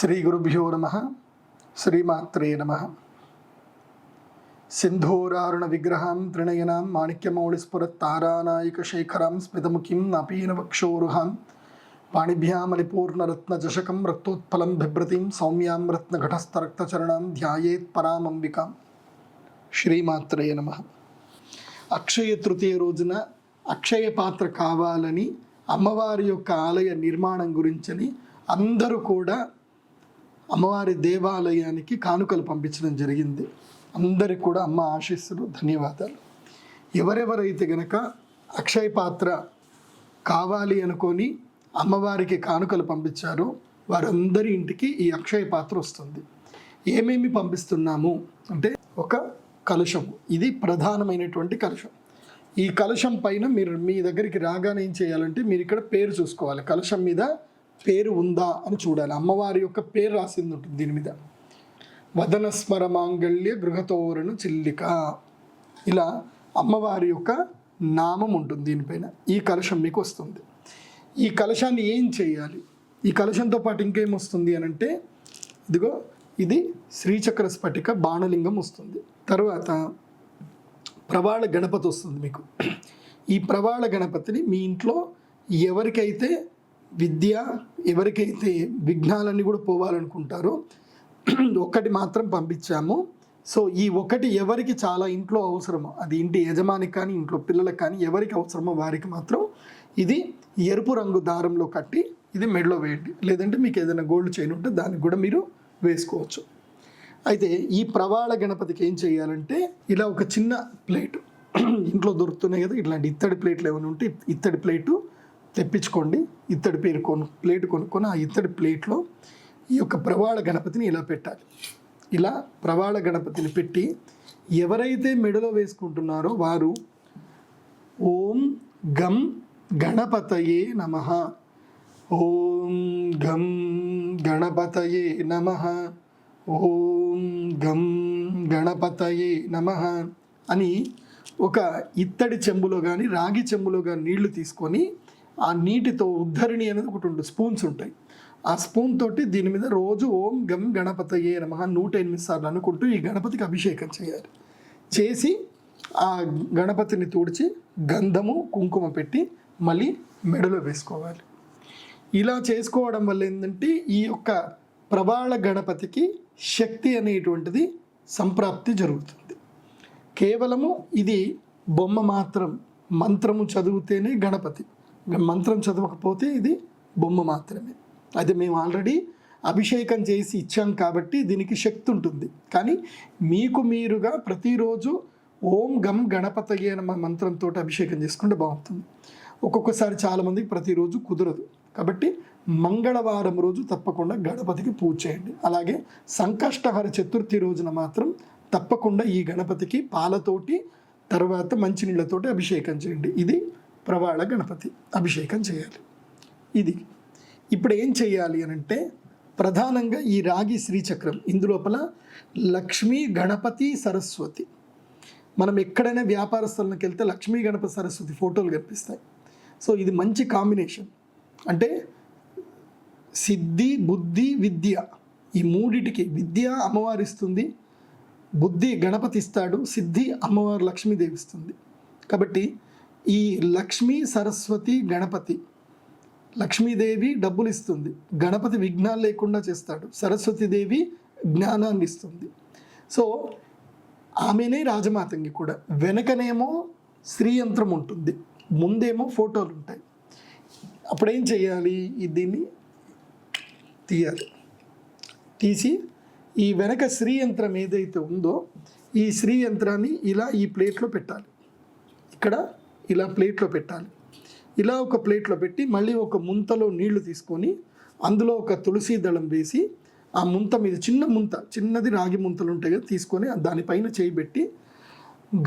శ్రీ గురుభ్యో నమ. శ్రీమాత్రే నమ. సింధూరారుణ విగ్రహాం త్రిణయనాం మాణిక్యమౌళిస్ఫుర మాణిక్యమౌళిస్ఫురత్తారానాయిక శేఖరాం స్మితముఖిం నపీనవక్షోరుహాం పాణిభ్యామలిపూర్ణరత్నజశకం రక్తోత్పలం బిభ్రతిం సౌమ్యాం రత్నఘటస్థరక్తచరణాం ధ్యాయేత్ పరామంబికాం. శ్రీమాత్రే నమ. అక్షయ తృతీయ రోజున అక్షయ పాత్ర కావాలని అమ్మవారి యొక్క ఆలయ నిర్మాణం గురించని అందరూ కూడా అమ్మవారి దేవాలయానికి కానుకలు పంపించడం జరిగింది. అందరికి కూడా అమ్మ ఆశీస్సులు ధన్యవాదాలు. ఎవరెవరైతే గనక అక్షయ పాత్ర కావాలి అనుకొని అమ్మవారికి కానుకలు పంపించారో వారందరి ఇంటికి ఈ అక్షయ పాత్ర వస్తుంది. ఏమేమి పంపిస్తున్నాము అంటే ఒక కలుషం ఇది ప్రధానమైనటువంటి కలుషం ఈ కలుషం పైన మీరు మీ దగ్గరికి రాగానే ఏం చేయాలంటే మీరు ఇక్కడ పేరు చూసుకోవాలి. కలుషం మీద పేరు ఉందా అని చూడాలి. అమ్మవారి యొక్క పేరు రాసింది ఉంటుంది దీని మీద. వదన స్మరమాంగళ్య మాంగళ్య గృహతోరణు చిల్లిక. ఇలా అమ్మవారి యొక్క నామం ఉంటుంది దీనిపైన ఈ కలశం మీకు వస్తుంది. ఈ కలశాన్ని ఏం చేయాలి? ఈ కలశంతో పాటు ఇంకేం వస్తుంది అని అంటే ఇదిగో ఇది శ్రీచక్ర స్ఫటిక బాణలింగం వస్తుంది. తర్వాత ప్రవాళ గణపతి వస్తుంది మీకు. ఈ ప్రవాళ గణపతిని మీ ఇంట్లో ఎవరికైతే విద్య ఎవరికైతే విఘ్నాలన్నీ కూడా పోవాలనుకుంటారో ఒకటి మాత్రం పంపించాము. సో ఈ ఒకటి ఎవరికి చాలా ఇంట్లో అవసరమో అది ఇంటి యజమానికి కానీ ఇంట్లో పిల్లలకు కానీ ఎవరికి అవసరమో వారికి మాత్రం ఇది ఎరుపు రంగు దారంలో కట్టి ఇది మెడలో వేయండి. లేదంటే మీకు ఏదైనా గోల్డ్ చైన్ ఉంటే దానికి కూడా మీరు వేసుకోవచ్చు. అయితే ఈ ప్రవాళ గణపతికి ఏం చేయాలంటే ఇలా ఒక చిన్న ప్లేట్ ఇంట్లో దొరుకుతున్నాయి కదా ఇట్లాంటి ఇత్తడి ప్లేట్లు ఏమైనా ఉంటే ఇత్తడి ప్లేటు తెప్పించుకోండి. ఇత్తడి పేరు కొను ప్లేట్ కొనుక్కొని ఆ ఇత్తడి ప్లేట్లో ఈ యొక్క ప్రవాళ గణపతిని ఇలా పెట్టాలి. ఇలా ప్రవాళ గణపతిని పెట్టి ఎవరైతే మెడలో వేసుకుంటున్నారో వారు ఓం గం గణపతయే నమ. ఓం గం గణపతయే నమ. ఓం గం గణపతయే నమ అని ఒక ఇత్తడి చెంబులో కానీ రాగి చెంబులో కానీ నీళ్ళు తీసుకొని ఆ నీటితో ఉద్ధరిణి అనేది ఒకటి ఉంటుంది స్పూన్స్ ఉంటాయి. ఆ స్పూన్ తోటి దీని మీద రోజు ఓం గం గణపతయే నమ నూట ఎనిమిది సార్లు అనుకుంటూ ఈ గణపతికి అభిషేకం చేయాలి. చేసి ఆ గణపతిని తుడిచి గంధము కుంకుమ పెట్టి మళ్ళీ మెడలో వేసుకోవాలి. ఇలా చేసుకోవడం వల్ల ఏంటంటే ఈ యొక్క ప్రబాళ గణపతికి శక్తి అనేటువంటిది సంప్రాప్తి జరుగుతుంది. కేవలము ఇది బొమ్మ మాత్రం మంత్రము చదివితేనే గణపతి. మంత్రం చదవకపోతే ఇది బొమ్మ మాత్రమే. అది మేము ఆల్రెడీ అభిషేకం చేసి ఇచ్చాం కాబట్టి దీనికి శక్తి ఉంటుంది. కానీ మీకు మీరుగా ప్రతిరోజు ఓం గం గణపతయ్య నమ మంత్రంతో అభిషేకం చేసుకుంటే బాగుంటుంది. ఒక్కొక్కసారి చాలామందికి ప్రతిరోజు కుదరదు. కాబట్టి మంగళవారం రోజు తప్పకుండా గణపతికి పూజ చేయండి. అలాగే సంకష్టహర చతుర్థి రోజున మాత్రం తప్పకుండా ఈ గణపతికి పాలతోటి తర్వాత మంచినీళ్ళతోటి అభిషేకం చేయండి. ఇది ప్రవాళ గణపతి అభిషేకం చేయాలి. ఇది ఇప్పుడు ఏం చేయాలి అని అంటే ప్రధానంగా ఈ రాగి శ్రీచక్రం ఇందులోపల లక్ష్మీ గణపతి సరస్వతి. మనం ఎక్కడైనా వ్యాపార స్థలంకి వెళ్తే లక్ష్మీ గణపతి సరస్వతి ఫోటోలు కనిపిస్తాయి. సో ఇది మంచి కాంబినేషన్. అంటే సిద్ధి బుద్ధి విద్య ఈ మూడిటికి విద్య అమ్మవారు ఇస్తుంది బుద్ధి గణపతి ఇస్తాడు సిద్ధి అమ్మవారు లక్ష్మీదేవి ఇస్తుంది. కాబట్టి ఈ లక్ష్మీ సరస్వతి గణపతి. లక్ష్మీదేవి డబ్బులు ఇస్తుంది గణపతి విఘ్నాలు లేకుండా చేస్తాడు. సరస్వతీదేవి జ్ఞానాన్ని ఇస్తుంది. సో ఆమెనే రాజమాతంగి కూడా. వెనకనేమో శ్రీయంత్రం ఉంటుంది. ముందేమో ఫోటోలు ఉంటాయి. అప్పుడు ఏం చేయాలి? ఈ దీన్ని తీయాలి. తీసి ఈ వెనక శ్రీయంత్రం ఏదైతే ఉందో ఈ శ్రీయంత్రాన్ని ఇలా ఈ ప్లేట్లో పెట్టాలి. ఇక్కడ ఇలా ప్లేట్లో పెట్టాలి. ఇలా ఒక ప్లేట్లో పెట్టి మళ్ళీ ఒక ముంతలో నీళ్ళు తీసుకొని అందులో ఒక తులసి దళం వేసి ఆ ముంత మీద చిన్న ముంత చిన్నది రాగి ముంతలు ఉంటాయి కదా తీసుకొని దానిపైన చేయి పెట్టి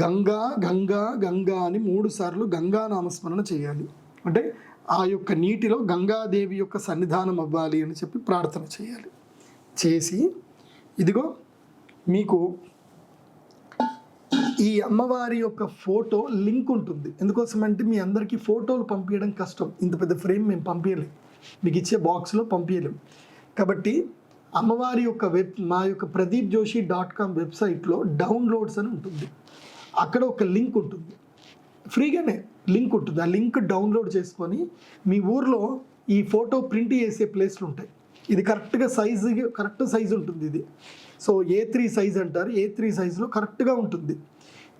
గంగా గంగా గంగా అని మూడు సార్లు గంగా నామస్మరణ చేయాలి. అంటే ఆ యొక్క నీటిలో గంగాదేవి యొక్క సన్నిధానం అవ్వాలి అని చెప్పి ప్రార్థన చేయాలి. చేసి ఇదిగో మీకు ఈ అమ్మవారి యొక్క ఫోటో లింక్ ఉంటుంది. ఎందుకోసం అంటే మీ అందరికీ ఫోటోలు పంపించడం కష్టం. ఇంత పెద్ద ఫ్రేమ్ మేము పంపించలేం మీకు ఇచ్చే బాక్స్లో పంపించలేం కాబట్టి అమ్మవారి యొక్క వెబ్ మా యొక్క ప్రదీప్ జోషి డాట్ కామ్ వెబ్సైట్లో డౌన్లోడ్స్ అని ఉంటుంది. అక్కడ ఒక లింక్ ఉంటుంది. ఫ్రీగానే లింక్ ఉంటుంది. ఆ లింక్ డౌన్లోడ్ చేసుకొని మీ ఊర్లో ఈ ఫోటో ప్రింట్ చేసే ప్లేస్లు ఉంటాయి. ఇది కరెక్ట్గా సైజు కరెక్ట్ సైజు ఉంటుంది ఇది. సో ఏ త్రీ సైజ్ అంటారు. ఏ త్రీ సైజులో కరెక్ట్గా ఉంటుంది.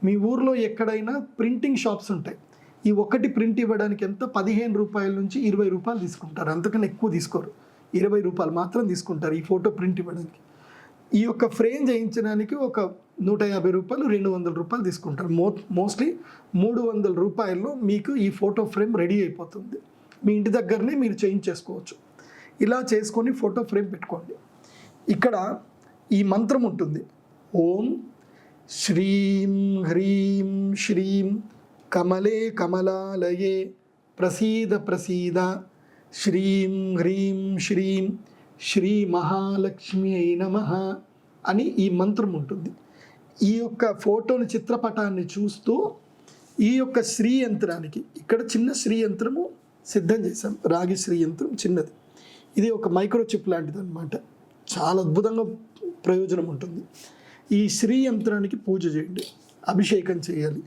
మీ ఊర్లో ఎక్కడైనా ప్రింటింగ్ షాప్స్ ఉంటాయి. ఈ ఒకటి ప్రింట్ ఇవ్వడానికి ఎంత? పదిహేను రూపాయల నుంచి ఇరవై రూపాయలు తీసుకుంటారు. అంతకన్నా ఎక్కువ తీసుకోరు. ఇరవై రూపాయలు మాత్రం తీసుకుంటారు ఈ ఫోటో ప్రింట్ ఇవ్వడానికి. ఈ యొక్క ఫ్రేమ్ చేయించడానికి ఒక నూట యాభై రూపాయలు రెండు వందల రూపాయలు తీసుకుంటారు. మో మోస్ట్లీ మూడు వందల రూపాయల్లో మీకు ఈ ఫోటో ఫ్రేమ్ రెడీ అయిపోతుంది. మీ ఇంటి దగ్గరనే మీరు చేయించేసుకోవచ్చు ఇలా చేసుకొని ఫోటో ఫ్రేమ్ పెట్టుకోండి. ఇక్కడ ఈ మంత్రం ఉంటుంది. ఓం శ్రీం హ్రీం శ్రీం కమలే కమలాలయే ప్రసీద ప్రసీద. శ్రీం హ్రీం శ్రీం శ్రీ మహాలక్ష్మి అయి నమ అని ఈ మంత్రం ఉంటుంది. ఈ యొక్క ఫోటోని చిత్రపటాన్ని చూస్తూ ఈ యొక్క శ్రీ యంత్రానికి ఇక్కడ చిన్న శ్రీ యంత్రము సిద్ధం చేశాం. రాగి శ్రీ యంత్రం చిన్నది. ఇది ఒక మైక్రోచిప్ లాంటిది అనమాట చాలా అద్భుతంగా ప్రయోజనం ఉంటుంది. ఈ శ్రీ యంత్రానికి పూజ చేయండి అభిషేకం చేయాలి.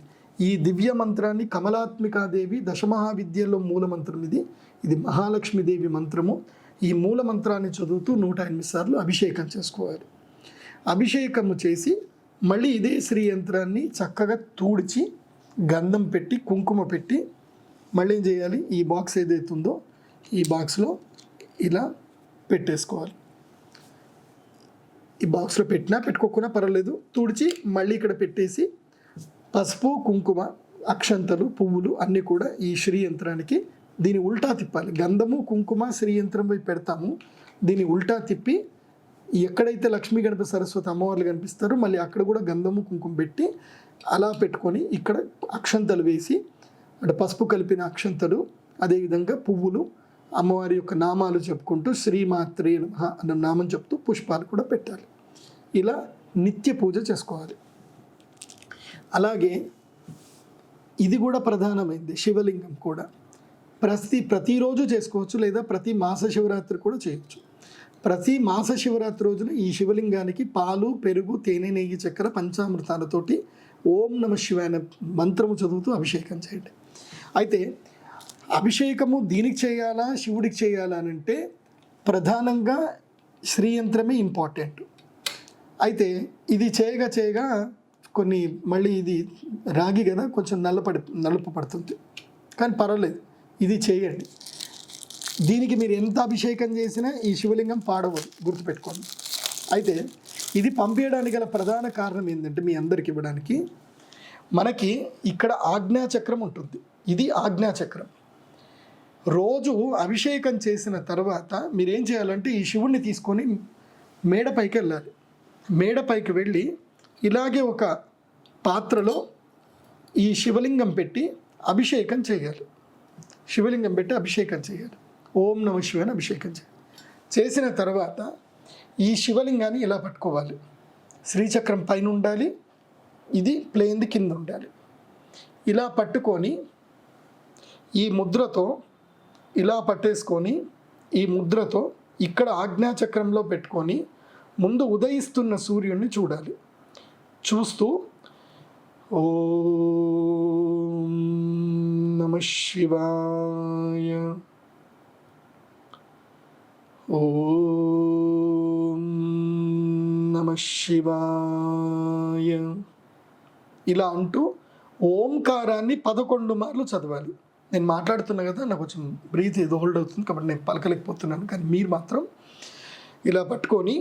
ఈ దివ్య మంత్రాన్ని కమలాత్మికాదేవి దశమహావిద్యలో మూల మంత్రం ఇది. ఇది మహాలక్ష్మీదేవి మంత్రము. ఈ మూల మంత్రాన్ని చదువుతూ నూట ఎనిమిది సార్లు అభిషేకం చేసుకోవాలి. అభిషేకము చేసి మళ్ళీ ఇదే శ్రీ యంత్రాన్ని చక్కగా తూడిచి గంధం పెట్టి కుంకుమ పెట్టి మళ్ళీ ఏం చేయాలి? ఈ బాక్స్ ఏదైతే ఉందో ఈ బాక్స్లో ఇలా పెట్టేసుకోవాలి. ఈ బాక్స్లో పెట్టినా పెట్టుకోకుండా పర్వాలేదు. తుడిచి మళ్ళీ ఇక్కడ పెట్టేసి పసుపు కుంకుమ అక్షంతలు పువ్వులు అన్నీ కూడా ఈ శ్రీ యంత్రానికి దీని ఉల్టా తిప్పాలి. గంధము కుంకుమ శ్రీ యంత్రం పోయి పెడతాము. దీన్ని ఉల్టా తిప్పి ఎక్కడైతే లక్ష్మీ గణపతి సరస్వతి అమ్మవార్లు కనిపిస్తారో మళ్ళీ అక్కడ కూడా గంధము కుంకుమ పెట్టి అలా పెట్టుకొని ఇక్కడ అక్షంతలు వేసి అంటే పసుపు కలిపిన అక్షంతలు అదేవిధంగా పువ్వులు అమ్మవారి యొక్క నామాలు చెప్పుకుంటూ శ్రీమాత్రి అన్న నామం చెప్తూ పుష్పాలు కూడా పెట్టాలి. ఇలా నిత్య పూజ చేసుకోవాలి. అలాగే ఇది కూడా ప్రధానమైంది శివలింగం కూడా. ప్రతి ప్రతిరోజు చేసుకోవచ్చు లేదా ప్రతి మాస శివరాత్రి కూడా చేయొచ్చు. ప్రతి మాస శివరాత్రి రోజున ఈ శివలింగానికి పాలు పెరుగు తేనె నెయ్యి చక్కెర పంచామృతాలతోటి ఓం నమ శివాయ అనే మంత్రము చదువుతూ అభిషేకం చేయండి. అయితే అభిషేకము దీనికి చేయాలా శివుడికి చేయాలా అని అంటే ప్రధానంగా శ్రీయంత్రమే ఇంపార్టెంట్. అయితే ఇది చేయగా చేయగా కొన్ని మళ్ళీ ఇది రాగి కదా కొంచెం నల్లపడి నలుపు పడుతుంది. కానీ పర్వాలేదు ఇది చేయండి. దీనికి మీరు ఎంత అభిషేకం చేసినా ఈ శివలింగం పాడవదు గుర్తుపెట్టుకోండి. అయితే ఇది పంపించడానికి గల ప్రధాన కారణం ఏంటంటే మీ అందరికి ఇవ్వడానికి మనకి ఇక్కడ ఆజ్ఞాచక్రం ఉంటుంది. ఇది ఆజ్ఞాచక్రం. రోజు అభిషేకం చేసిన తర్వాత మీరేం చేయాలంటే ఈ శివుణ్ణి తీసుకొని మేడపైకి వెళ్ళాలి. మేడపైకి వెళ్ళి ఇలాగే ఒక పాత్రలో ఈ శివలింగం పెట్టి అభిషేకం చేయాలి. శివలింగం పెట్టి అభిషేకం చేయాలి. ఓం నమ శివని అభిషేకం చేయాలి. చేసిన తర్వాత ఈ శివలింగాన్ని ఇలా పట్టుకోవాలి. శ్రీచక్రం పైన ఉండాలి. ఇది ప్లేన్ది కింద ఉండాలి. ఇలా పట్టుకొని ఈ ముద్రతో ఇలా పట్టేసుకొని ఈ ముద్రతో ఇక్కడ ఆజ్ఞాచక్రంలో పెట్టుకొని ముందు ఉదయిస్తున్న సూర్యుడిని చూడాలి. చూస్తూ ఓం నమ శివాయ. ఓం నమ శివాయ. ఇలా అంటూ ఓంకారాన్ని పదకొండు మార్లు చదవాలి. నేను మాట్లాడుతున్నా కదా నాకు కొంచెం బ్రీత్ ఏదో హోల్డ్ అవుతుంది కాబట్టి నేను పలకలేకపోతున్నాను. కానీ మీరు మాత్రం ఇలా పట్టుకొని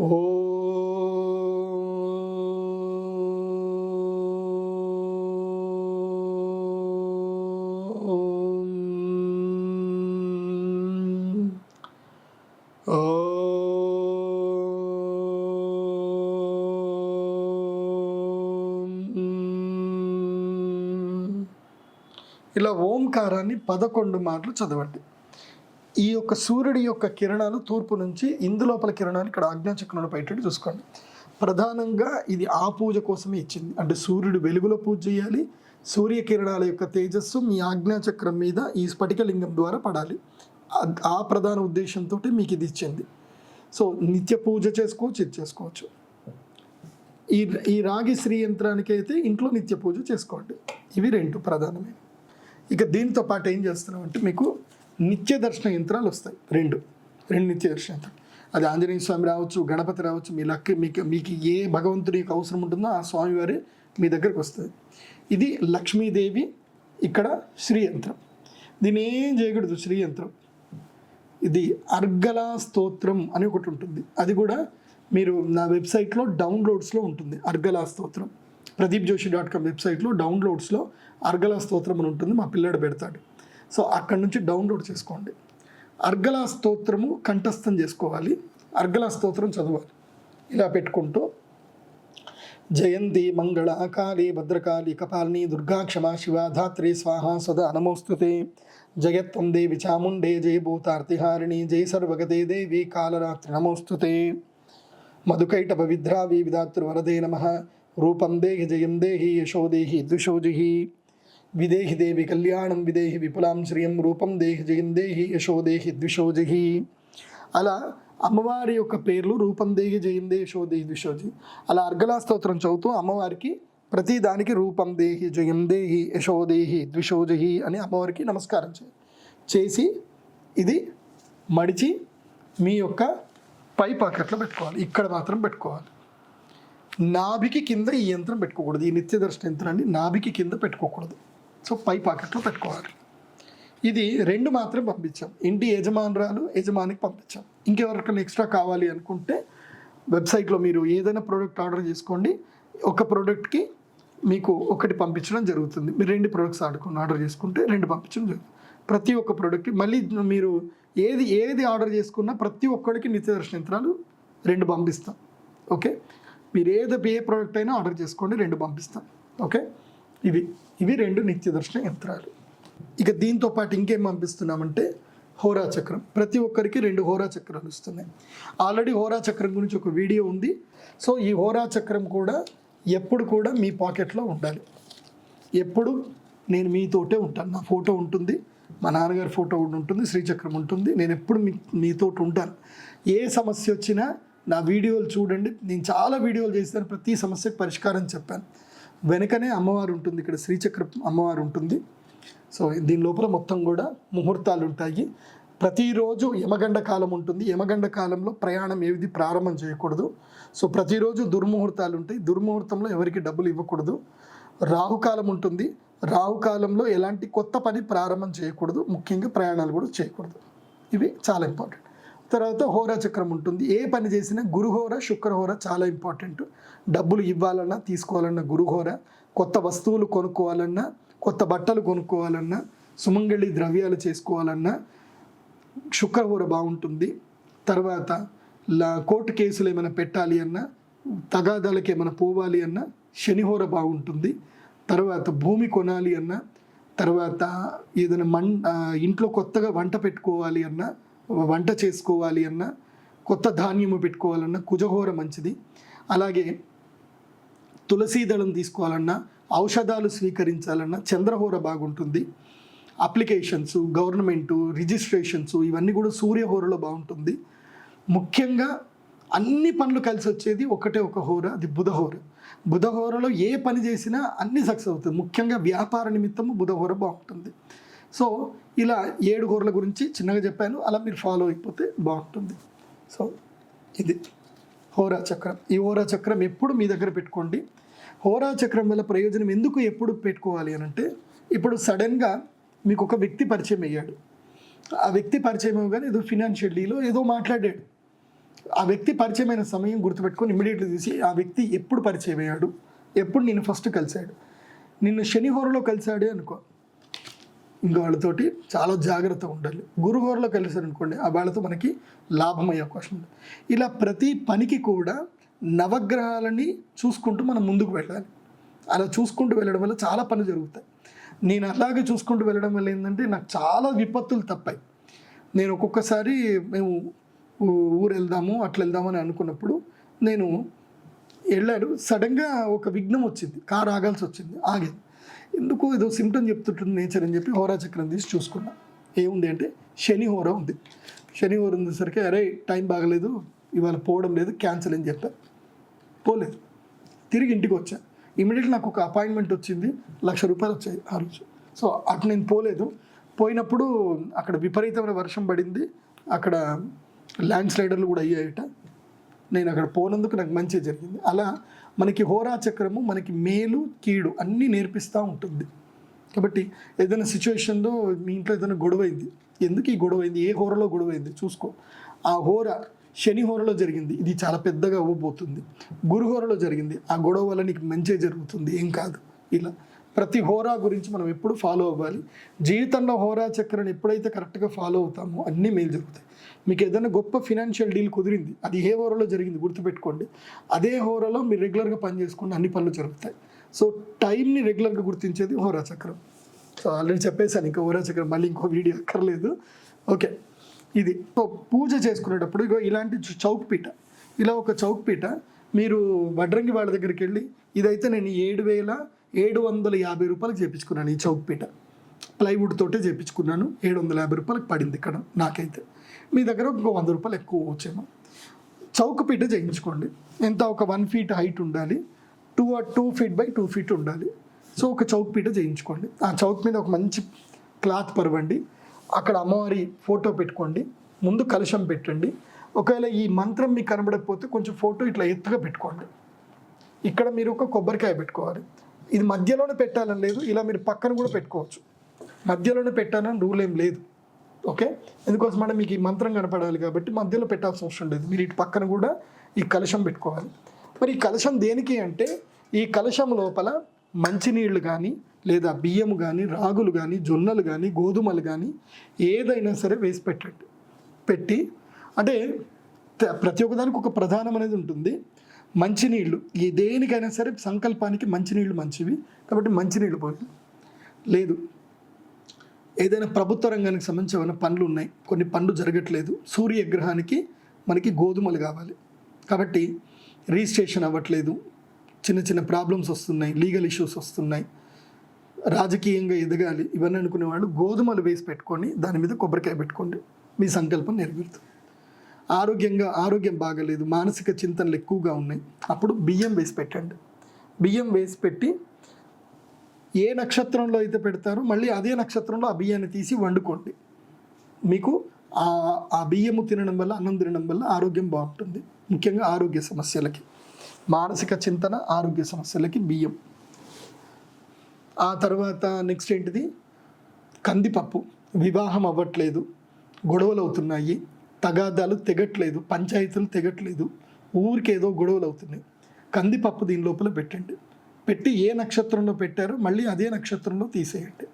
ఓ ఓంకారాన్ని పదకొండు మార్లు చదవండి. ఈ యొక్క సూర్యుడి యొక్క కిరణాలు తూర్పు నుంచి ఇందులోపల కిరణాలు ఇక్కడ ఆజ్ఞాచక్రంలో బయటట్టు చూసుకోండి. ప్రధానంగా ఇది ఆ పూజ కోసమే ఇచ్చింది. అంటే సూర్యుడు వెలుగులో పూజ చేయాలి సూర్యకిరణాల యొక్క తేజస్సు మీ ఆజ్ఞాచక్రం మీద ఈ స్ఫటికలింగం ద్వారా పడాలి. ఆ- ఆ ప్రధాన ఉద్దేశంతో మీకు ఇది ఇచ్చింది. సో నిత్య పూజ చేసుకోవచ్చు ఇది చేసుకోవచ్చు. ఈ ఈ రాగి శ్రీ యంత్రానికి అయితే ఇంట్లో నిత్య పూజ చేసుకోండి. ఇవి రెండు ప్రధానమైన ఇక దీంతో పాటు ఏం చేస్తున్నాం అంటే మీకు నిత్య దర్శన యంత్రాలు వస్తాయి. రెండు. రెండు నిత్య దర్శన యంత్రాలు. అది ఆంజనేయ స్వామి రావచ్చు గణపతి రావచ్చు మీ లక్క మీకు మీకు ఏ భగవంతుడి యొక్క అవసరం ఉంటుందో ఆ స్వామివారి మీ దగ్గరకు వస్తుంది. ఇది లక్ష్మీదేవి ఇక్కడ శ్రీ యంత్రం. దీని ఏం చేయకూడదు? శ్రీ యంత్రం. ఇది అర్గలా స్తోత్రం అని ఒకటి ఉంటుంది. అది కూడా మీరు నా వెబ్సైట్లో డౌన్లోడ్స్లో ఉంటుంది. అర్గలా స్తోత్రం. ప్రదీప్ జోషి డాట్ కామ్ వెబ్సైట్లో డౌన్లోడ్స్లో అర్గల స్తోత్రం అని ఉంటుంది మా పిల్లాడు పెడతాడు. సో అక్కడి నుంచి డౌన్లోడ్ చేసుకోండి. అర్గల స్తోత్రము కంఠస్థం చేసుకోవాలి. అర్గల స్తోత్రం చదవాలి. ఇలా పెట్టుకుంటూ జయంతి మంగళ కాళీ భద్రకాళి కపాలిని దుర్గా క్షమా శివ ధాత్రి స్వాహ సదా నమోస్తుతే. జయత్వం దేవి చాముండే జయ భూతార్తిహారిణి జయ సర్వగతే దేవి కాలరాత్రి నమోస్తుతే. మధుకైటభ విద్రావి విధాతృవరదే నమ. రూపం దేహి జయం దేహి యశోదేహి ద్విషోజిహి విదేహి దేవి కళ్యాణం విదేహి విపులాం శ్రియం రూపం దేహి జయం దేహి యశో దేహి ద్విషోజహి అలా అమ్మవారి యొక్క పేర్లు రూపం దేహి జయం దేహి యశో దేహి ద్విషోజి అలా అర్గలా స్తోత్రం చదువుతూ అమ్మవారికి ప్రతి దానికి రూపం దేహి జయం దేహి యశో దేహి ద్విషోజహి అని అమ్మవారికి నమస్కారం చేయాలి చేసి ఇది మడిచి మీ యొక్క పై పాకెట్లో పెట్టుకోవాలి ఇక్కడ మాత్రం పెట్టుకోవాలి నాభికి కింద ఈ యంత్రం పెట్టుకోకూడదు ఈ నిత్య దర్శన యంత్రాన్ని నాభికి కింద పెట్టుకోకూడదు సో పై పాకెట్లో పెట్టుకోవాలి. ఇది రెండు మాత్రం పంపించాం. ఇంటి యజమానురాలు యజమానికి పంపించాం. ఇంకెవరికైనా ఎక్స్ట్రా కావాలి అనుకుంటే వెబ్సైట్లో మీరు ఏదైనా ప్రోడక్ట్ ఆర్డర్ చేసుకోండి. ఒక ప్రోడక్ట్కి మీకు ఒకటి పంపించడం జరుగుతుంది. మీరు రెండు ప్రోడక్ట్స్ ఆడుకుని ఆర్డర్ చేసుకుంటే రెండు పంపించడం జరుగుతుంది. ప్రతి ఒక్క ప్రోడక్ట్ మళ్ళీ మీరు ఏది ఏది ఆర్డర్ చేసుకున్నా ప్రతి ఒక్కడికి నిత్య దర్శన యంత్రాలు రెండు పంపిస్తాం. ఓకే? మీరు ఏది ఏ ప్రోడక్ట్ అయినా ఆర్డర్ చేసుకోండి రెండు పంపిస్తాం. ఓకే? ఇది. ఇవి రెండు నిత్య దర్శన యంత్రాలు. ఇక దీంతో పాటు ఇంకేం పంపిస్తున్నామంటే హోరా చక్రం. ప్రతి ఒక్కరికి రెండు హోరా చక్రాలు వస్తున్నాయి. ఆల్రెడీ హోరా చక్రం గురించి ఒక వీడియో ఉంది. సో ఈ హోరా చక్రం కూడా ఎప్పుడు కూడా మీ పాకెట్లో ఉండాలి. ఎప్పుడు నేను మీతోటే ఉంటాను. నా ఫోటో ఉంటుంది. మా నాన్నగారి ఫోటో ఉంటుంది. శ్రీచక్రం ఉంటుంది. నేను ఎప్పుడు మీ మీతోటి ఉంటాను. ఏ సమస్య వచ్చినా నా వీడియోలు చూడండి. నేను చాలా వీడియోలు చేశాను. ప్రతి సమస్యకు పరిష్కారం చెప్పాను. వెనకనే అమ్మవారు ఉంటుంది ఇక్కడ శ్రీచక్ర అమ్మవారు ఉంటుంది. సో దీని లోపల మొత్తం కూడా ముహూర్తాలు ఉంటాయి. ప్రతిరోజు యమగండ కాలం ఉంటుంది. యమగండ కాలంలో ప్రయాణం ఏది ప్రారంభం చేయకూడదు. సో ప్రతిరోజు దుర్ముహూర్తాలు ఉంటాయి. దుర్ముహూర్తంలో ఎవరికి డబ్బులు ఇవ్వకూడదు. రాహుకాలం ఉంటుంది. రాహుకాలంలో ఎలాంటి కొత్త పని ప్రారంభం చేయకూడదు. ముఖ్యంగా ప్రయాణాలు కూడా చేయకూడదు. ఇవి చాలా ఇంపార్టెంట్. తర్వాత హోరా చక్రం ఉంటుంది. ఏ పని చేసినా గురుహోర శుక్రహోర చాలా ఇంపార్టెంట్. డబ్బులు ఇవ్వాలన్నా తీసుకోవాలన్నా గురుహోర కొత్త వస్తువులు కొనుక్కోవాలన్నా కొత్త బట్టలు కొనుక్కోవాలన్నా సుమంగళి ద్రవ్యాలు చేసుకోవాలన్నా శుక్రహోర బాగుంటుంది. తర్వాత లా కోర్టు కేసులు ఏమైనా పెట్టాలి అన్నా తగాదాలకి ఏమైనా పోవాలి అన్నా శనిహోర బాగుంటుంది. తర్వాత భూమి కొనాలి అన్నా తర్వాత ఏదైనా మన్ ఇంట్లో కొత్తగా వంట పెట్టుకోవాలి అన్నా వంట చేసుకోవాలి అన్నా కొత్త ధాన్యము పెట్టుకోవాలన్నా కుజహోర మంచిది. అలాగే తులసీ దళం తీసుకోవాలన్నా ఔషధాలు స్వీకరించాలన్నా చంద్రహోర బాగుంటుంది. అప్లికేషన్స్ గవర్నమెంటు రిజిస్ట్రేషన్స్ ఇవన్నీ కూడా సూర్యహోరలో బాగుంటుంది. ముఖ్యంగా అన్ని పనులు కలిసి వచ్చేది ఒకటే ఒక హోర అది బుధహోర. బుధహోరలో ఏ పని చేసినా అన్ని సక్సెస్ అవుతుంది. ముఖ్యంగా వ్యాపార నిమిత్తము బుధహోర బాగుంటుంది. సో ఇలా ఏడు హోరల గురించి చిన్నగా చెప్పాను. అలా మీరు ఫాలో అయిపోతే బాగుంటుంది. సో ఇది హోరా చక్రం. ఈ హోరా చక్రం ఎప్పుడు మీ దగ్గర పెట్టుకోండి. హోరా చక్రం వల్ల ప్రయోజనం ఎందుకు ఎప్పుడు పెట్టుకోవాలి అని అంటే ఇప్పుడు సడన్గా మీకు ఒక వ్యక్తి పరిచయం అయ్యాడు. ఆ వ్యక్తి పరిచయం అవ్వగానే ఏదో ఫినాన్షియల్లీలో ఏదో మాట్లాడాడు. ఆ వ్యక్తి పరిచయమైన సమయం గుర్తుపెట్టుకొని ఇమీడియట్లీ తీసి ఆ వ్యక్తి ఎప్పుడు పరిచయం అయ్యాడు? ఎప్పుడు నేను ఫస్ట్ కలిశాడు? నిన్ను శనిహోరలో కలిశాడే అనుకో. ఇంకా వాళ్ళతోటి చాలా జాగ్రత్తగా ఉండాలి. గురుగోరలో కలిసారు అనుకోండి ఆ వాళ్ళతో మనకి లాభం అయ్యే అవకాశం ఉంది. ఇలా ప్రతి పనికి కూడా నవగ్రహాలని చూసుకుంటూ మనం ముందుకు వెళ్ళాలి. అలా చూసుకుంటూ వెళ్ళడం వల్ల చాలా పనులు జరుగుతాయి. నేను అలాగే చూసుకుంటూ వెళ్ళడం వల్ల ఏంటంటే నాకు చాలా విపత్తులు తప్పాయి. నేను ఒక్కొక్కసారి మేము ఊరు వెళ్దాము అట్లా వెళ్దామని అనుకున్నప్పుడు నేను వెళ్ళాడు సడన్గా ఒక విఘ్నం వచ్చింది. కారు ఆగాల్సి వచ్చింది. ఆగింది. ఎందుకు ఏదో సిమ్టమ్ చెప్తుంటుంది నేచర్ అని చెప్పి హోరా చక్రం తీసి చూసుకున్నా. ఏముంది అంటే శని హోర ఉంది. శని హోర ఉండేసరికి అరే టైం బాగలేదు ఇవాళ పోవడం లేదు క్యాన్సిల్ అని చెప్పా. పోలేదు. తిరిగి ఇంటికి వచ్చా. ఇమీడియట్లీ నాకు ఒక అపాయింట్మెంట్ వచ్చింది లక్ష రూపాయలు వచ్చాయి ఆ రోజు. సో అటు నేను పోలేదు. పోయినప్పుడు అక్కడ విపరీతమైన వర్షం పడింది. అక్కడ ల్యాండ్ స్లైడర్లు కూడా అయ్యాయట. నేను అక్కడ పోనందుకు నాకు మంచి జరిగింది. అలా మనకి హోరా చక్రము మనకి మేలు కీడు అన్నీ నేర్పిస్తూ ఉంటుంది. కాబట్టి ఏదైనా సిచ్యువేషన్లో మీ ఇంట్లో ఏదైనా గొడవ అయింది ఎందుకు ఈ గొడవైంది? ఏ హోరలో గొడవైంది? చూసుకో. ఆ హోర శని హోరలో జరిగింది. ఇది చాలా పెద్దగా అవ్వబోతుంది. గురు హోరలో జరిగింది. ఆ గొడవ వల్ల నీకు మంచి జరుగుతుంది. ఏం కాదు. ఇలా ప్రతి హోరా గురించి మనం ఎప్పుడు ఫాలో అవ్వాలి. జీవితంలో హోరా చక్రాన్ని ఎప్పుడైతే కరెక్ట్గా ఫాలో అవుతామో అన్నీ మేలు జరుగుతాయి. మీకు ఏదైనా గొప్ప ఫినాన్షియల్ డీల్ కుదిరింది అది ఏ హోరాలో జరిగింది గుర్తుపెట్టుకోండి. అదే హోరాలో మీరు రెగ్యులర్గా పని చేసుకోండి అన్ని పనులు జరుగుతాయి. సో టైంని రెగ్యులర్గా గుర్తించేది హోరా చక్రం. సో ఆల్రెడీ చెప్పేశాను ఇంకా హోరా చక్రం మళ్ళీ ఇంకో వీడియో అక్కర్లేదు. ఓకే ఇది సో పూజ చేసుకునేటప్పుడు ఇగో ఇలాంటి చౌ- చౌక్ పీట. ఇలా ఒక చౌక్ పీట. మీరు వడ్రంగి వాళ్ళ దగ్గరికి వెళ్ళి ఇదైతే నేను ఏడు వేల ఏడు వందల యాభై రూపాయలకు చేపించుకున్నాను ఈ చౌక్పీట ప్లైవుడ్ తోటే చేపించుకున్నాను. ఏడు వందల యాభై రూపాయలకు పడింది ఇక్కడ నాకైతే. మీ దగ్గర ఇంకో వంద రూపాయలు ఎక్కువ వచ్చేమో. చౌకపీట చేయించుకోండి. ఎంత? ఒక వన్ ఫీట్ హైట్ ఉండాలి. Two two feet by two feet ఉండాలి. సో ఒక చౌకపీట చేయించుకోండి. ఆ చౌక్ మీద ఒక మంచి క్లాత్ పరవండి. అక్కడ అమ్మవారి ఫోటో పెట్టుకోండి. ముందు కలశం పెట్టండి. ఒకవేళ ఈ మంత్రం మీకు కనబడకపోతే కొంచెం ఫోటో ఇట్లా ఎత్తుగా పెట్టుకోండి. ఇక్కడ మీరు ఒక కొబ్బరికాయ పెట్టుకోవాలి. ఇది మధ్యలోనే పెట్టాలని లేదు. ఇలా మీరు పక్కన కూడా పెట్టుకోవచ్చు. మధ్యలోనే పెట్టాలని రూల్ ఏం లేదు. ఓకే? ఎందుకోసం అంటే మీకు ఈ మంత్రం కనపడాలి కాబట్టి మధ్యలో పెట్టాల్సిన అవసరం లేదు. మీరు ఇటు పక్కన కూడా ఈ కలశం పెట్టుకోవాలి. మరి ఈ కలశం దేనికి అంటే ఈ కలశం లోపల మంచినీళ్ళు కానీ లేదా బియ్యము కానీ రాగులు కానీ జొన్నలు కానీ గోధుమలు కానీ ఏదైనా సరే వేసి పెట్టండి. పెట్టి అంటే ప్రతి ఒక్కదానికి ఒక ప్రధానం అనేది ఉంటుంది. మంచినీళ్ళు ఈ దేనికైనా సరే సంకల్పానికి మంచినీళ్ళు మంచివి. కాబట్టి మంచినీళ్ళు పోయి లేదు. ఏదైనా ప్రభుత్వ రంగానికి సంబంధించి ఏమైనా పనులు ఉన్నాయి. కొన్ని పనులు జరగట్లేదు. సూర్యగ్రహానికి మనకి గోధుమలు కావాలి. కాబట్టి రిజిస్ట్రేషన్ అవ్వట్లేదు. చిన్న చిన్న ప్రాబ్లమ్స్ వస్తున్నాయి. లీగల్ ఇష్యూస్ వస్తున్నాయి. రాజకీయంగా ఎదగాలి. ఇవన్నీ అనుకునే వాళ్ళు గోధుమలు వేసి పెట్టుకొని దాని మీద కొబ్బరికాయ పెట్టుకోండి. మీ సంకల్పం నెరవేరుతుంది. ఆరోగ్యంగా ఆరోగ్యం బాగలేదు మానసిక చింతనలు ఎక్కువగా ఉన్నాయి. అప్పుడు బియ్యం వేసి పెట్టండి. బియ్యం వేసి పెట్టి ఏ నక్షత్రంలో అయితే పెడతారో మళ్ళీ అదే నక్షత్రంలో ఆ బియ్యాన్ని తీసి వండుకోండి. మీకు ఆ ఆ బియ్యము తినడం వల్ల అన్నం తినడం వల్ల ఆరోగ్యం బాగుంటుంది. ముఖ్యంగా ఆరోగ్య సమస్యలకి. మానసిక చింతన ఆరోగ్య సమస్యలకి బియ్యం. ఆ తర్వాత నెక్స్ట్ ఏంటిది? కందిపప్పు. వివాహం అవ్వట్లేదు. గొడవలు అవుతున్నాయి. తగాదాలు తెగట్లేదు పంచాయతీలు తెగట్లేదు ఊరికేదో గొడవలు అవుతున్నాయి. కందిపప్పు దీని లోపల పెట్టండి. పెట్టి ఏ నక్షత్రంలో పెట్టారో మళ్ళీ అదే నక్షత్రంలో తీసేయండి.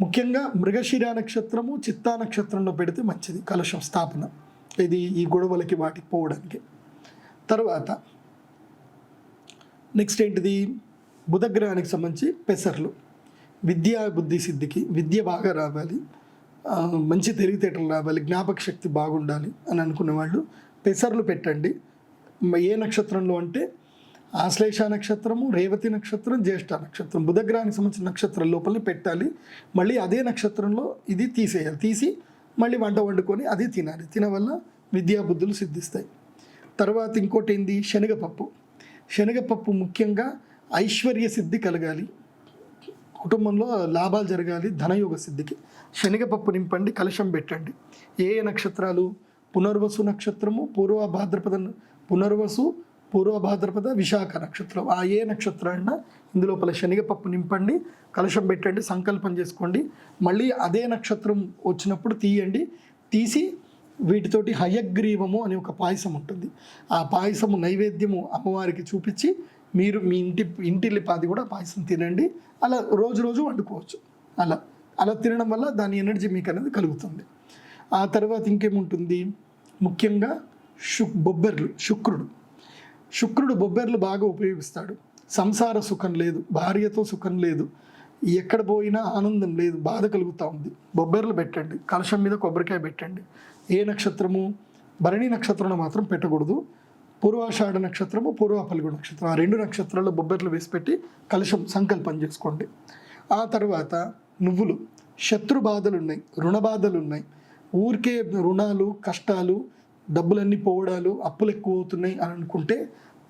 ముఖ్యంగా మృగశిర నక్షత్రము చిత్తా నక్షత్రంలో పెడితే మంచిది కలశం స్థాపన. ఇది ఈ గొడవలకి వాటికి పోవడానికి. తర్వాత నెక్స్ట్ ఏంటిది? బుధగ్రహానికి సంబంధించి పెసర్లు. విద్యా బుద్ధి సిద్ధికి విద్య బాగా రావాలి. మంచి తెలివితేటలు రావాలి జ్ఞాపక శక్తి బాగుండాలి అని అనుకునే వాళ్ళు పెసర్లు పెట్టండి. ఏ నక్షత్రంలో అంటే ఆశ్లేష నక్షత్రము రేవతి నక్షత్రం జ్యేష్ఠ నక్షత్రం. బుధగ్రహానికి సంబంధించిన నక్షత్రం లోపల పెట్టాలి. మళ్ళీ అదే నక్షత్రంలో ఇది తీసేయాలి. తీసి మళ్ళీ వంట వండుకొని అదే తినాలి. తినవల్ల విద్యా బుద్ధులు సిద్ధిస్తాయి. తర్వాత ఇంకోటి ఏంది? శనగపప్పు. శనగపప్పు ముఖ్యంగా ఐశ్వర్య సిద్ధి కలగాలి. కుటుంబంలో లాభాలు జరగాలి ధనయోగ సిద్ధికి శనగపప్పు నింపండి కలశం పెట్టండి. ఏ ఏ నక్షత్రాలు? పునర్వసు నక్షత్రము పూర్వ భాద్రపద పునర్వసు పూర్వ భాద్రపద విశాఖ నక్షత్రం. ఆ ఏ నక్షత్రాన్న ఇందులోపల శనగపప్పు నింపండి కలశం పెట్టండి సంకల్పం చేసుకోండి. మళ్ళీ అదే నక్షత్రం వచ్చినప్పుడు తీయండి. తీసి వీటితోటి హయగ్రీవము అనే ఒక పాయసం ఉంటుంది. ఆ పాయసము నైవేద్యము అమ్మవారికి చూపించి మీరు మీ ఇంటి ఇంటిల్లిపాది కూడా పాయసం తినండి. అలా రోజు రోజు వండుకోవచ్చు. అలా అలా తినడం వల్ల దాని ఎనర్జీ మీకు అనేది కలుగుతుంది. ఆ తర్వాత ఇంకేముంటుంది? ముఖ్యంగా శు బొబ్బెర్లు శుక్రుడు. శుక్రుడు బొబ్బెర్లు బాగా ఉపయోగిస్తాడు. సంసార సుఖం లేదు భార్యతో సుఖం లేదు ఎక్కడ పోయినా ఆనందం లేదు బాధ కలుగుతూ ఉంది. బొబ్బెర్లు పెట్టండి కలశం మీద కొబ్బరికాయ పెట్టండి. ఏ నక్షత్రము? భరణి నక్షత్రంలో మాత్రం పెట్టకూడదు. పూర్వాషాఢ నక్షత్రము పూర్వ పల్గొన నక్షత్రం. ఆ రెండు నక్షత్రాలు బొబ్బర్లు వేసి పెట్టి కలుషం సంకల్పం చేసుకోండి. ఆ తర్వాత నువ్వులు శత్రు బాధలు ఉన్నాయి రుణ బాధలు ఉన్నాయి ఊరికే రుణాలు కష్టాలు డబ్బులన్నీ పోవడాలు అప్పులు ఎక్కువ అవుతున్నాయి అని అనుకుంటే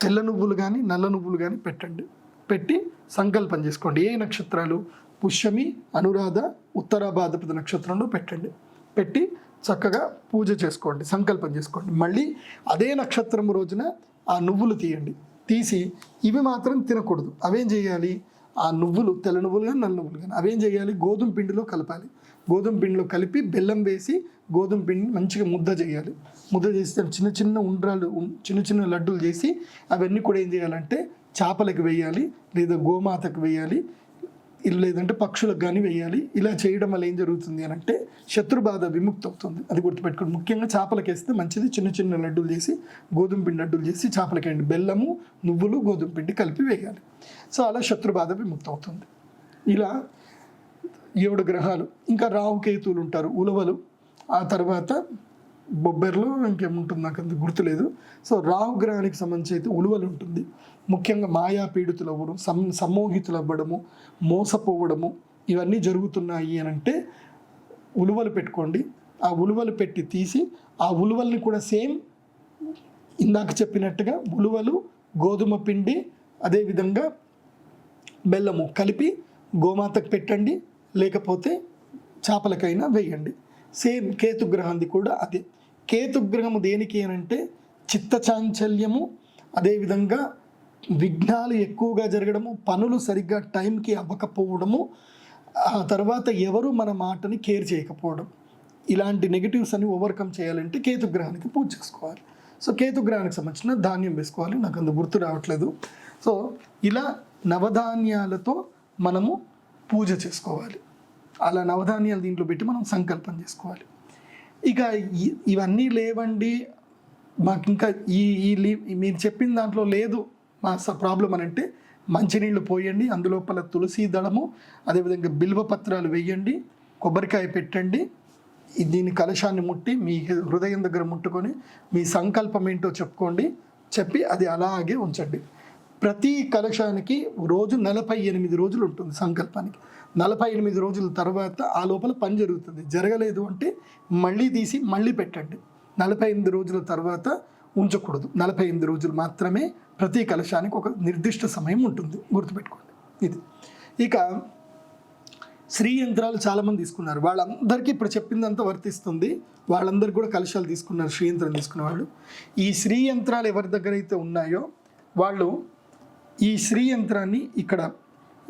తెల్ల నువ్వులు కానీ నల్ల నువ్వులు కానీ పెట్టండి. పెట్టి సంకల్పం చేసుకోండి. ఏ నక్షత్రాలు? పుష్యమి అనురాధ ఉత్తరాభాద్రపద నక్షత్రంలో పెట్టండి. పెట్టి చక్కగా పూజ చేసుకోండి సంకల్పం చేసుకోండి. మళ్ళీ అదే నక్షత్రం రోజున ఆ నువ్వులు తీయండి. తీసి ఇవి మాత్రం తినకూడదు. అవేం చేయాలి? ఆ నువ్వులు తెల్ల నువ్వులు కానీ నల్ల నువ్వులు కానీ అవేం చేయాలి? గోధుమ పిండిలో కలపాలి. గోధుమ పిండిలో కలిపి బెల్లం వేసి గోధుమ పిండిని మంచిగా ముద్ద చేయాలి. ముద్ద చేస్తే చిన్న చిన్న ఉండ్రాలు చిన్న చిన్న లడ్డూలు చేసి అవన్నీ కూడా ఏం చేయాలంటే చేపలకు వేయాలి లేదా గోమాతకు వేయాలి. లేదంటే పక్షులకు కానీ వేయాలి. ఇలా చేయడం వల్ల ఏం జరుగుతుంది అని అంటే శత్రుబాధ విముక్తి అవుతుంది. అది గుర్తుపెట్టుకోండి. ముఖ్యంగా చేపలకి వేస్తే మంచిది. చిన్న చిన్న లడ్డూలు చేసి గోధుమ పిండి లడ్డూలు చేసి చేపలకేయండి. బెల్లము నువ్వులు గోధుమ పిండి కలిపి వేయాలి. సో అలా శత్రుబాధ విముక్తి అవుతుంది. ఇలా ఏడు గ్రహాలు ఇంకా రాహుకేతువులు ఉంటారు ఉలవలు. ఆ తర్వాత బొబ్బెర్లో ఇంకేముంటుంది నాకు అంత గుర్తులేదు. సో రాహు గ్రహానికి సంబంధించి అయితే ఉలువలు ఉంటుంది. ముఖ్యంగా మాయా పీడితులు అవ్వడం సం సమ్మోహితులు అవ్వడము మోసపోవడము ఇవన్నీ జరుగుతున్నాయి అని అంటే ఉలువలు పెట్టుకోండి. ఆ ఉలువలు పెట్టి తీసి ఆ ఉలువల్ని కూడా సేమ్ ఇందాక చెప్పినట్టుగా ఉలువలు గోధుమ పిండి అదేవిధంగా బెల్లము కలిపి గోమాతకు పెట్టండి. లేకపోతే చేపలకైనా వేయండి. సేమ్ కేతుగ్రహంది కూడా అదే. కేతుగ్రహము దేనికి అనంటే చిత్త చాంచల్యము అదేవిధంగా విఘ్నాలు ఎక్కువగా జరగడము పనులు సరిగ్గా టైంకి అవ్వకపోవడము ఆ తర్వాత ఎవరు మన మాటని కేర్ చేయకపోవడం. ఇలాంటి నెగిటివ్స్ అని ఓవర్కమ్ చేయాలంటే కేతుగ్రహానికి పూజ చేసుకోవాలి. సో కేతుగ్రహానికి సంబంధించిన ధాన్యం వేసుకోవాలి. నాకు అంత గుర్తు రావట్లేదు. సో ఇలా నవధాన్యాలతో మనము పూజ చేసుకోవాలి. అలా నవధాన్యాలు దీంట్లో పెట్టి మనం సంకల్పం చేసుకోవాలి. ఇక ఇవన్నీ లేవండి. మాకు ఇంకా ఈ ఈ మీరు చెప్పిన దాంట్లో లేదు. మా ప్రాబ్లం అని అంటే మంచినీళ్ళు పోయండి అందులోపల తులసి దళము అదేవిధంగా బిల్వ పత్రాలు వేయండి కొబ్బరికాయ పెట్టండి దీని కలశాన్ని ముట్టి మీ హృదయం దగ్గర ముట్టుకొని మీ సంకల్పం ఏంటో చెప్పుకోండి చెప్పి అది అలాగే ఉంచండి. ప్రతి కలశానికి రోజు నలభై ఎనిమిది రోజులు ఉంటుంది సంకల్పానికి. నలభై ఎనిమిది రోజుల తర్వాత ఆ లోపల పని జరుగుతుంది. జరగలేదు అంటే మళ్ళీ తీసి మళ్ళీ పెట్టండి. నలభై ఎనిమిది రోజుల తర్వాత ఉంచకూడదు. నలభై ఎనిమిది రోజులు మాత్రమే ప్రతి కలశానికి ఒక నిర్దిష్ట సమయం ఉంటుంది. గుర్తుపెట్టుకోండి. ఇది. ఇక స్త్రీ యంత్రాలు చాలామంది తీసుకున్నారు. వాళ్ళందరికీ ఇప్పుడు చెప్పిందంతా వర్తిస్తుంది. వాళ్ళందరికీ కూడా కలశాలు తీసుకున్నారు. శ్రీ యంత్రం తీసుకున్న వాళ్ళు. ఈ స్త్రీ యంత్రాలు ఎవరి దగ్గర అయితే ఉన్నాయో వాళ్ళు ఈ స్త్రీ యంత్రాన్ని ఇక్కడ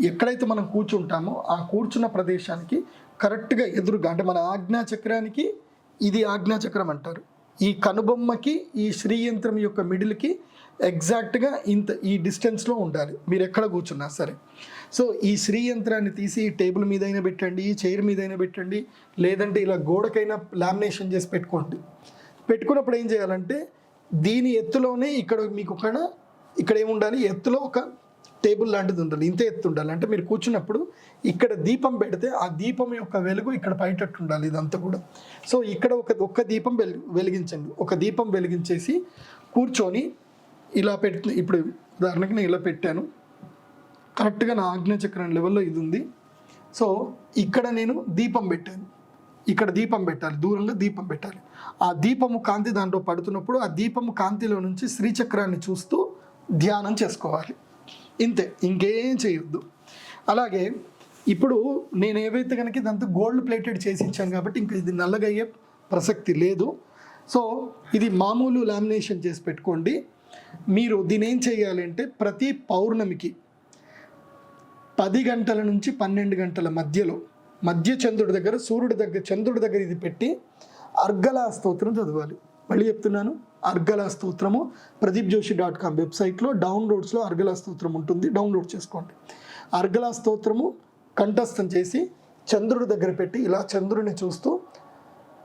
ఎక్కడైతే మనం కూర్చుంటామో ఆ కూర్చున్న ప్రదేశానికి కరెక్ట్గా ఎదురుగా అంటే మన ఆజ్ఞా చక్రానికి ఇది ఆజ్ఞాచక్రం అంటారు. ఈ కనుబొమ్మకి ఈ శ్రీయంత్రం యొక్క మిడిల్కి ఎగ్జాక్ట్గా ఇంత ఈ డిస్టెన్స్లో ఉండాలి. మీరు ఎక్కడ కూర్చున్నా సరే. సో ఈ శ్రీ యంత్రాన్ని తీసి ఈ టేబుల్ మీదైనా పెట్టండి ఈ చైర్ మీదైనా పెట్టండి లేదంటే ఇలా గోడకైనా లామినేషన్ చేసి పెట్టుకోండి. పెట్టుకున్నప్పుడు ఏం చేయాలంటే దీని ఎత్తులోనే ఇక్కడ మీకు ఒక ఇక్కడ ఏముండాలి ఎత్తులో ఒక టేబుల్ లాంటిది ఉండాలి. ఇంత ఎత్తు ఉండాలి. అంటే మీరు కూర్చున్నప్పుడు ఇక్కడ దీపం పెడితే ఆ దీపం యొక్క వెలుగు ఇక్కడ పైటట్టు ఉండాలి ఇదంతా కూడా. సో ఇక్కడ ఒక ఒక్క దీపం వెలి వెలిగించండి. ఒక దీపం వెలిగించేసి కూర్చొని ఇలా పెట్టిన ఇప్పుడు ఉదాహరణకి నేను ఇలా పెట్టాను. కరెక్ట్గా నా ఆజ్ఞాచక్రం లెవెల్లో ఇది ఉంది. సో ఇక్కడ నేను దీపం పెట్టాను. ఇక్కడ దీపం పెట్టాలి దూరంగా దీపం పెట్టాలి. ఆ దీపము కాంతి దాంట్లో పడుతున్నప్పుడు ఆ దీపము కాంతిలో నుంచి శ్రీచక్రాన్ని చూస్తూ ధ్యానం చేసుకోవాలి. ఇంతే ఇంకేం చేయొద్దు. అలాగే ఇప్పుడు నేను ఏవైతే కనుక దాంతో గోల్డ్ ప్లేటెడ్ చేసి ఇచ్చాను కాబట్టి ఇంకా ఇది నల్లగా అయ్యే ప్రసక్తి లేదు. సో ఇది మామూలు లామినేషన్ చేసి పెట్టుకోండి. మీరు దీని ఏం చేయాలి అంటే ప్రతి పౌర్ణమికి పది గంటల నుంచి పన్నెండు గంటల మధ్యలో మధ్య చంద్రుడి దగ్గర సూర్యుడి దగ్గర చంద్రుడి దగ్గర ఇది పెట్టి అర్గలా స్తోత్రం చదవాలి. మళ్ళీ చెప్తున్నాను అర్గలా స్తోత్రము ప్రదీప్ జోషి డాట్ కామ్ వెబ్సైట్లో డౌన్లోడ్స్లో అర్గలా స్తోత్రం ఉంటుంది డౌన్లోడ్ చేసుకోండి. అర్గలా స్తోత్రము కంఠస్థం చేసి చంద్రుడి దగ్గర పెట్టి ఇలా చంద్రుడిని చూస్తూ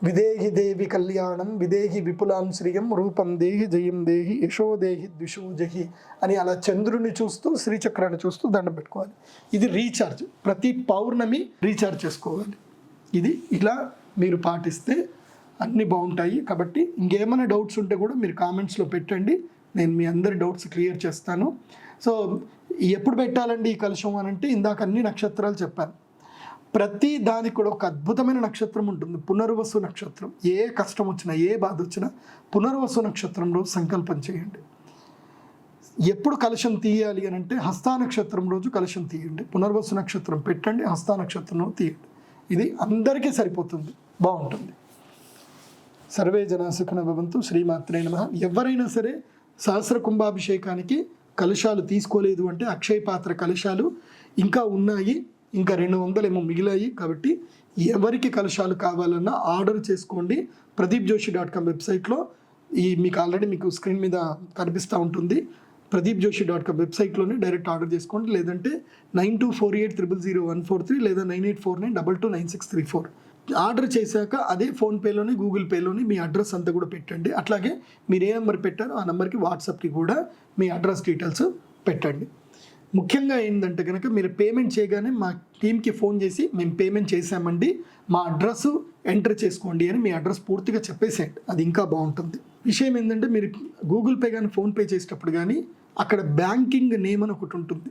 విదేహి దేవి కళ్యాణం విదేహి విపులాం శ్రియం రూపం దేహి జయం దేహి యశో దేహి ద్విషో జహి అని అలా చంద్రుని చూస్తూ శ్రీచక్రాన్ని చూస్తూ దండం పెట్టుకోవాలి. ఇది రీఛార్జ్. ప్రతి పౌర్ణమి రీఛార్జ్ చేసుకోవాలి. ఇది ఇలా మీరు పాటిస్తే అన్నీ బాగుంటాయి. కాబట్టి ఇంకేమైనా డౌట్స్ ఉంటే కూడా మీరు కామెంట్స్లో పెట్టండి. నేను మీ అందరి డౌట్స్ క్లియర్ చేస్తాను. సో ఎప్పుడు పెట్టాలండి ఈ కలుషం అని అంటే ఇందాక అన్ని నక్షత్రాలు చెప్పాను. ప్రతి దానికి కూడా ఒక అద్భుతమైన నక్షత్రం ఉంటుంది. పునర్వసు నక్షత్రం. ఏ కష్టం వచ్చినా ఏ బాధ వచ్చినా పునర్వసు నక్షత్రంలో సంకల్పం చేయండి. ఎప్పుడు కలశం తీయాలి అని అంటే హస్తా నక్షత్రం రోజు కలశం తీయండి. పునర్వసు నక్షత్రం పెట్టండి హస్తా నక్షత్రం తీయండి. ఇది అందరికీ సరిపోతుంది. బాగుంటుంది. సర్వే జనాసుఖన భవంతు. శ్రీమాత్రే నమ. ఎవరైనా సరే సహస్ర కుంభాభిషేకానికి కలశాలు తీసుకోలేదు అంటే అక్షయ పాత్ర కలశాలు ఇంకా ఉన్నాయి. ఇంకా రెండు వందలేమో మిగిలాయి కాబట్టి ఎవరికి కలశాలు కావాలన్నా ఆర్డర్ చేసుకోండి. ప్రదీప్ జోషి డాట్ కామ్ వెబ్సైట్లో ఈ మీకు ఆల్రెడీ మీకు స్క్రీన్ మీద కనిపిస్తూ ఉంటుంది. ప్రదీప్ జోషి డాట్ కామ్ వెబ్సైట్లోనే డైరెక్ట్ ఆర్డర్ చేసుకోండి. లేదంటే nine two four eight triple zero one four three లేదా nine eight four nine double two nine six three four. Order చేశాక అదే ఫోన్పేలోని గూగుల్ పేలోని మీ అడ్రస్ అంతా కూడా పెట్టండి. అట్లాగే మీరు ఏ నెంబర్ పెట్టారో ఆ నెంబర్కి వాట్సాప్కి కూడా మీ అడ్రస్ డీటెయిల్స్ పెట్టండి. ముఖ్యంగా ఏంటంటే కనుక మీరు పేమెంట్ చేయగానే మా టీంకి ఫోన్ చేసి మేము పేమెంట్ చేసామండి మా అడ్రస్ ఎంటర్ చేసుకోండి అని మీ అడ్రస్ పూర్తిగా చెప్పేసేయండి. అది ఇంకా బాగుంటుంది. విషయం ఏంటంటే మీరు గూగుల్ పే కానీ ఫోన్పే చేసేటప్పుడు కానీ అక్కడ బ్యాంకింగ్ నేమ్ అని ఒకటి ఉంటుంది.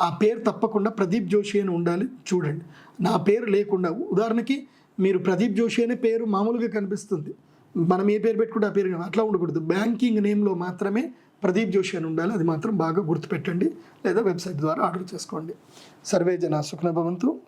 ఆ పేరు తప్పకుండా ప్రదీప్ జోషి అని ఉండాలి చూడండి. నా పేరు లేకుండా ఉదాహరణకి మీరు ప్రదీప్ జోషి అనే పేరు మామూలుగా కనిపిస్తుంది. మనం ఏ పేరు పెట్టుకుంటే ఆ పేరు అట్లా ఉండకూడదు. బ్యాంకింగ్ నేమ్లో మాత్రమే ప్రదీప్ జోషి అని ఉండాలి. అది మాత్రం బాగా గుర్తుపెట్టండి. లేదా వెబ్సైట్ ద్వారా ఆర్డర్ చేసుకోండి. సర్వే జన సుఖన భవంతు.